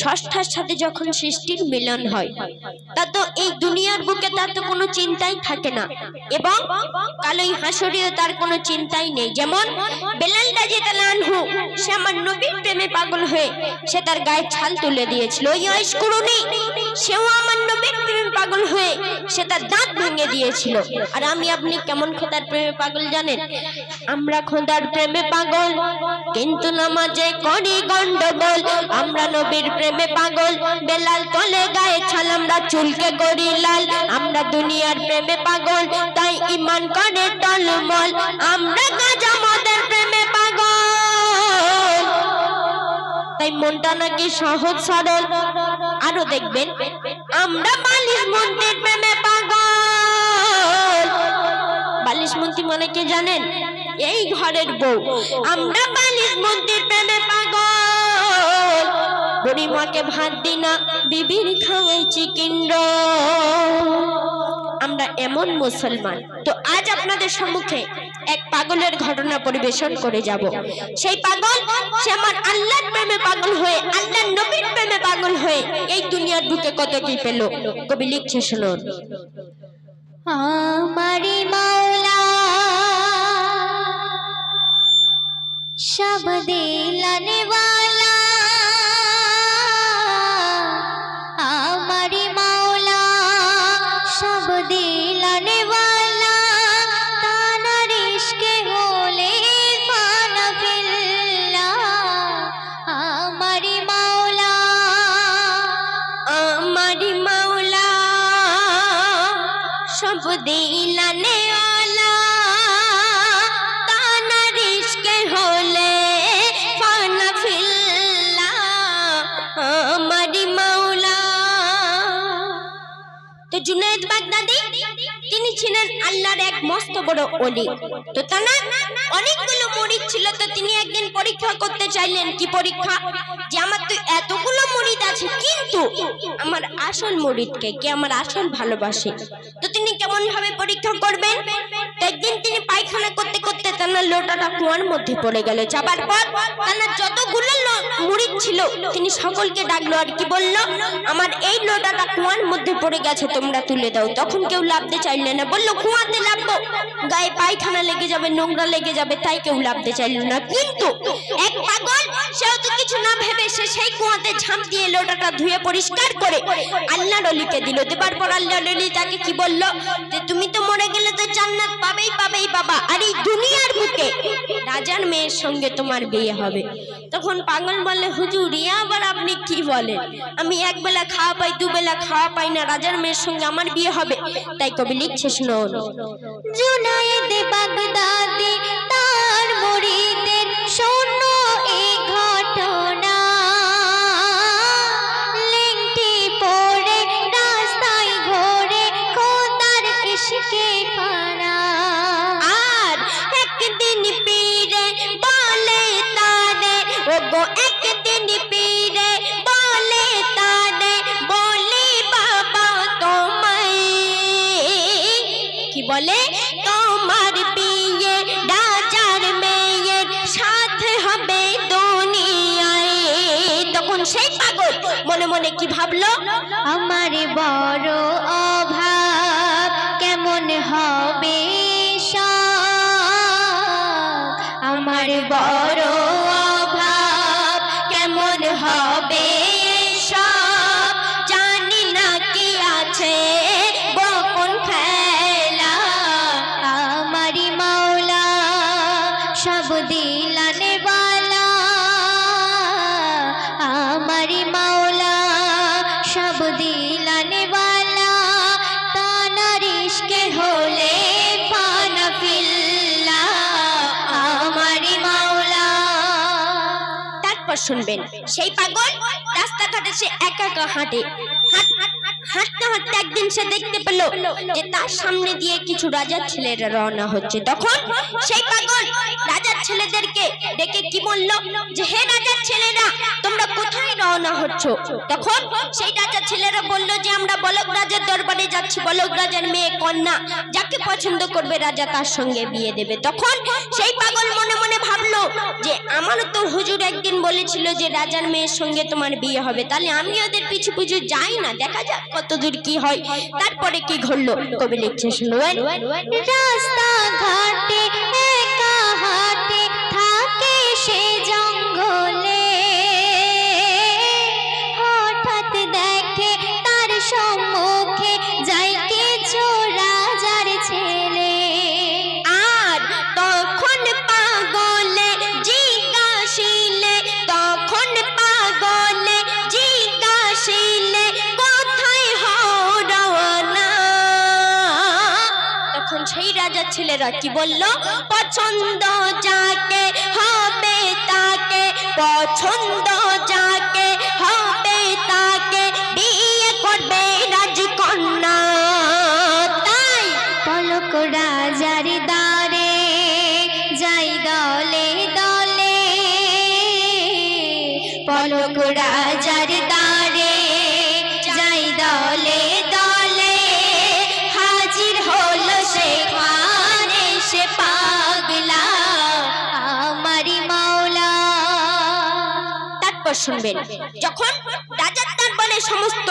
ষষ্ঠার সাথে যখন সৃষ্টির মিলন হয় তা তো এই দুনিয়ার বুকে তার তো কোনো চিন্তাই থাকে না। এবং কালোই হাসরিও তার কোনো চিন্তাই নেই। যেমন বেলালটা বেলাল রাজিয়াল্লাহু সে আমার নবীর প্রেমে পাগল হয়ে সে তার গায়ে ছাল তুলে দিয়েছিল। ওই অয়স করুনি, সেও আমার নবীর প্রেমে পাগল হয়ে সে তার দাঁত ভেঙে দিয়েছিল। আর আমি, আপনি কেমন খোদার প্রেমে পাগল জানেন? আমরা খোদার প্রেমে পাগল, কিন্তু নামাজে করি গন্ডগোল। আমরা নবীর প্রেমে পাগল। বেলাল তলে গায়ে ছাল আমরা চুলকে করি লাল। আমরা দুনিয়ার প্রেমে পাগল, তাই ইমান করে টলমল। আমরা গাজা মদের প্রেমে পাগল। তাই মনটা নাকি সহজ সরল। আরও দেখবেন, আমরা বালিশ মন্দির প্রেমে পাগল। বালিশ মন্ত্রী মানে কে জানেন? এই ঘরের বউ। আমরা বালিশ মন্দির প্রেমে পাগল বুড়িমাকে ভাত দি না, বিবির খাওয়াই চিকেন আমরা এমন মুসলমান। তো আজ আপনাদের সম্মুখে এক পাগলের ঘটনা পরিবেশন করে যাব। সেই পাগল, সে আমার আল্লাহর প্রেমে পাগল হয়ে, আল্লাহর নবীর প্রেমে পাগল হয়ে এই দুনিয়ার বুকে কত কি পেল? কবি লিখছে, শুনুন। আমারি মাওলা সব দিলানে দিলানে আলা তানার ইশকে হলে ফানা ফিল্লা আমারি মাওলা। তো জুনায়েদ বাগদাদি তিনি ছিলেন আল্লাহর এক মস্ত বড় অলি তো তানার অনেকগুলো মরিদ ছিল, তো তিনি একদিন পরীক্ষা করতে চাইলেন, কি পরীক্ষা? যে আমার তো এতগুলো মরিদ আছে, কিন্তু আমার আসল মরিদকে কে আমার আসল ভালোবাসে? তো তিনি কেমন ভাবে পরীক্ষা করবেন? একদিন তিনি পায়খানা করতে তানার লোটাটা কুয়ার মধ্যে পড়ে গেল। যাবার পর তানার যতগুলো মুড়ির ছিল, তিনি সকলকে ডাকলো আর কি বলল, আমার এই লোটাটা কুয়ার মধ্যে পড়ে গেছে, তোমরা তুলে দাও। তখন কেউ লাভতে চাইলে না, বলল, কুয়াতে লাভবো গায়ে পায়খানা লেগে যাবে, নোংরা লেগে যাবে, তাই কেউ লাভতে চাইল না। কিন্তু এক পাগল, সেও কিছু না ভেবে সে সেই কুয়াতে ঝাঁপ দিয়ে লোটাটা ধুয়ে পরিষ্কার করে আল্লাহর অলিকে দিল। দেবার পর আল্লাহর অলি তাকে কি বলল? যে তুমি তো মরে গেলে তো জান্নাত পাবেই পাবেই বাবা। আর এই দুনিয়ার বুকে রাজার মেয়ের সঙ্গে তোমার বিয়ে হবে। তখন পাগল বলে হুজুর ইয়া আবার আপনি কি বলেন? আমি এক বেলা খাওয়া পাই দুবেলা খাওয়া পাই না, রাজার মেয়ের সঙ্গে আমার বিয়ে হবে। তাই কবি লিখছে শুনুন জুনায়েদ বাগদাদি কি বলে? তোমার বিয়ে রাজার মেয়ের সাথে হবে দুনিয়ায়। তখন সেই পাগল মনে মনে কি ভাবলো? আমার বড় তারপর শুনবেন। সেই পাগল রাস্তাঘাটে সে একা একা হাঁটে। হাঁট- হাঁট- হাঁটতে হাঁটতে একদিন সে দেখতে পেল যে তার সামনে দিয়ে কিছু রাজার ছেলেরা রওনা হচ্ছে। তখন সেই পাগল রাজার ছেলেদেরকে ডেকে কি বলল? যে, হে ছেলেরা, তোমরা কোথায় রওনা হচ্ছ? তখন সেই রাজার ছেলেরা বলল যে, আমরা বলক রাজার দরবারে যাচ্ছি। বলক রাজার মেয়ে কন্যা যাকে পছন্দ করবে, রাজা তার সঙ্গে বিয়ে দেবে। তখন সেই পাগল মনে মনে ভাবলো যে, আমারও তো হুজুর একদিন বলে বলেছিল যে, রাজার মেয়ের সঙ্গে তোমার বিয়ে হবে। তাহলে আমি ওদের পিছু পিছু যাই না, দেখা যাক কত দূর কি হয়। তারপরে কি ঘটলো? কবি লিখছে শুনবেন রাস্তা ঘাটে তখন সেই রাজার ছেলেরা কি বলল? পছন্দ যাকে হবে তাকে পছন্দ যাকে তারপর শুনবেন। যখন রাজার দরবারে সমস্ত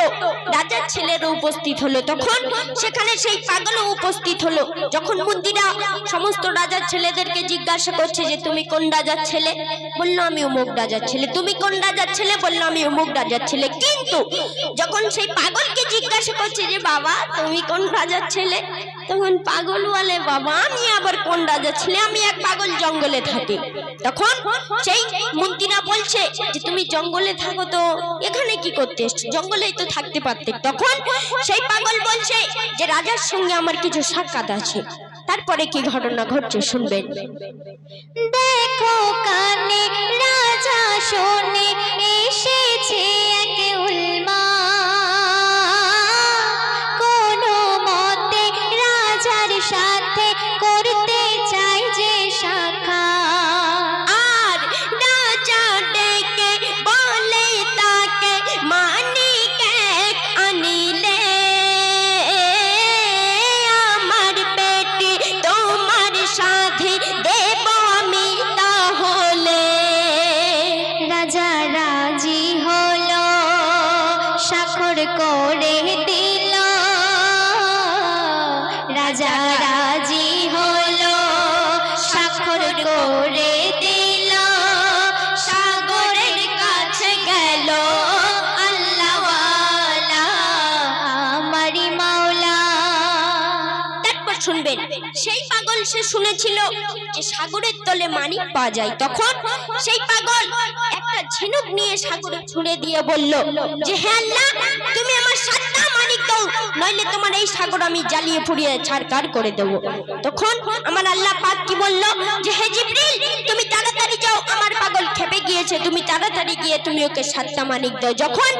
রাজার ছেলেরা উপস্থিত হলো, তখন সেখানে সেই পাগলও উপস্থিত হলো। যখন মন্দিরা সমস্ত রাজার ছেলেদেরকে জিজ্ঞাসা করছে যে, তুমি কোন রাজার ছেলে? বলল, আমি অমুক রাজার ছেলে। তুমি কোন রাজার ছেলে? বলল, আমি অমুক রাজার ছেলে। কিন্তু যখন সেই পাগলকে জিজ্ঞাসা করছে যে, বাবা, তুমি কোন রাজার ছেলে? তখন পাগল বলে বাবা, আমি আবার কোন রাজা ছেলে আমি এক পাগল জঙ্গলে থাকি। তখন সেই মন্ত্রীরা বলছে যে, তুমি জঙ্গলে থাকো তো, এখানে কি করতে এসছো জঙ্গলেই তো থাকতে পারতে। তখন সেই পাগল বলছে যে, রাজার সঙ্গে আমার কিছু সাক্ষাৎ আছে। তারপরে কি ঘটনা ঘটছে শুনবেন দেখো কানে রাজা শোনে এসেছে রাজা সাগরের কাছে গেল। মাওলা। তারপর সেই পাগল সে শুনেছিল যে সাগরের তলে মানিক পাওয়া যায়। তখন সেই পাগল ঝিনুক নিয়ে সাগরে ছুঁড়ে দিয়ে বলল, যে হে আল্লাহ, তুমি আমার সাতটা মানিক দাও, নইলে তোমার এই সাগর আমি জ্বালিয়ে পুড়িয়ে ছাড়কার করে দেব। তখন আমার আল্লাহ পাক কি বলল, যে হে জিবরিল, তুমি তাড়াতাড়ি যাও, আমার পাগল খেপে গিয়েছে, তুমি তাড়াতাড়ি গিয়ে তুমি ওকে সাতটা মানিক দাও। যখন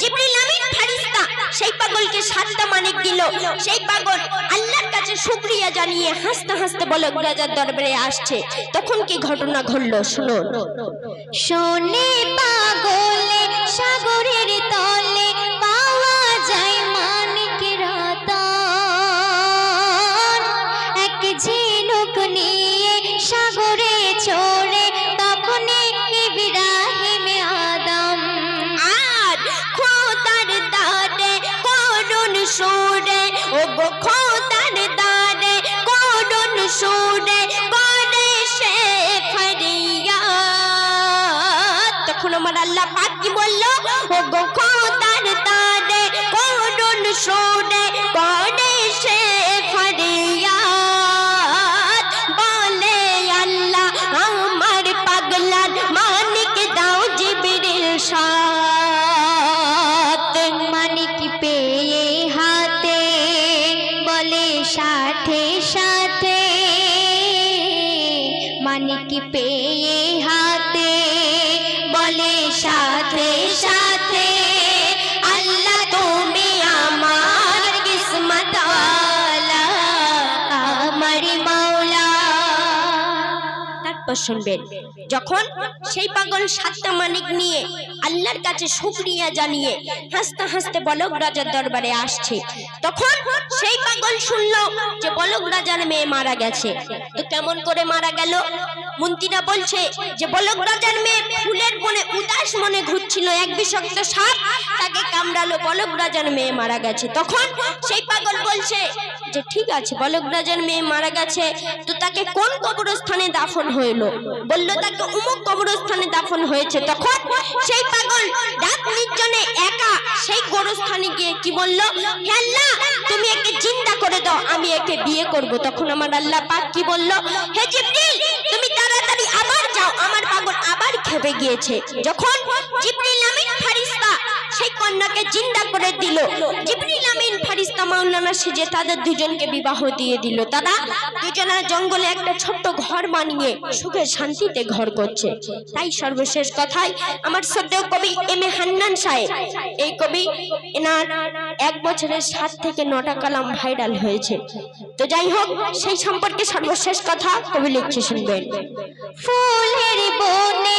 জিবরিল আমি ফারিস্তা সেই পাগলকে সাতটা মানিক দিল। সেই পাগল আল্লাহর কাছে শুক্রিয়া জানিয়ে হাসতে হাসতে বলে রাজার দরবারে আসছে। তখন কি ঘটনা ঘটল? শুনুন। শোনে পাগলে সাগরের সুরে ও খোদার দারে করুন সুরে করে সে ফরিয়া তখন আমার আল্লাহ শুনবেন, যখন সেই পাগল সাতটা মানিক নিয়ে আল্লাহর কাছে শুকরিয়া জানিয়ে হাসতে হাসতে বলক রাজার দরবারে আসছে, তখন সেই পাগল শুনল যে বলক রাজার মেয়ে মারা গেছে। তো কেমন করে মারা গেল? মন্ত্রীরা বলছে যে বলক রাজার মেয়ে ফুলের মনে উদাস মনে ঘুরছিল, এক বিষাক্ত সাপ তাকে কামড়ালো বলক রাজার মেয়ে মারা গেছে। তখন সেই পাগল বলছে যে, ঠিক আছে বলক রাজার মেয়ে মারা গেছে, তো তাকে কোন কবরস্থানে দাফন হইল? বলল, তাকে অমুক কবরস্থানে দাফন হয়েছে। তখন সেই পাগল রাত নির্জনে একা সেই গোরস্থানে গিয়ে কি বলল আল্লাহ, তুমি একে জিন্দা করে দাও, আমি একে বিয়ে করব। তখন আমার আল্লাহ পাক কি বলল, হে জিবরিল গিয়েছে যখন জিবরিল আমিন ফারিস্তা সেই কন্যাকে জিন্দা করে দিল, জিবরিল আমিন ফারিস্তা মাওলানা সেজে তাদের দুজনকে বিবাহ দিয়ে দিল। তারা দুজনা জঙ্গলে একটা ছোট্ট ঘর বানিয়ে সুখে শান্তিতে ঘর করছে। তাই সর্বশেষ কথায় আমার শ্রদ্ধেয় কবি এম এ হান্নান সাহেব। এই কবি এনার এক বছরের সাত থেকে নটা কালাম ভাইরাল হয়েছে। তো যাই হোক, সেই সম্পর্কে সর্বশেষ কথা কবি লিখছে শুনবেন। ফুলের বনে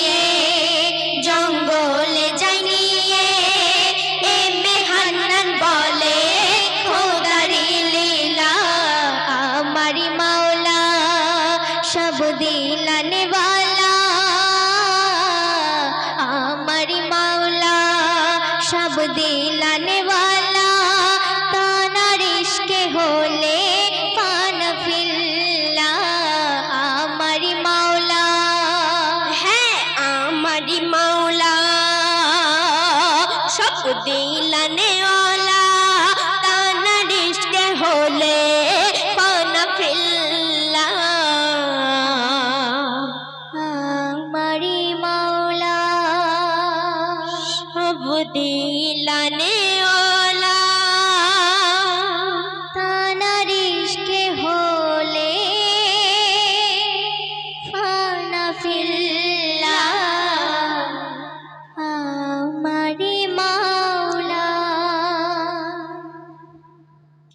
मिलने वाला ताना रिश्क होले पान फिल्ला आमारी मौला है आमारी मौला सब दिलाने वाला ताना रिश्क होले पान फिल्ला आमारी मौला सब दिल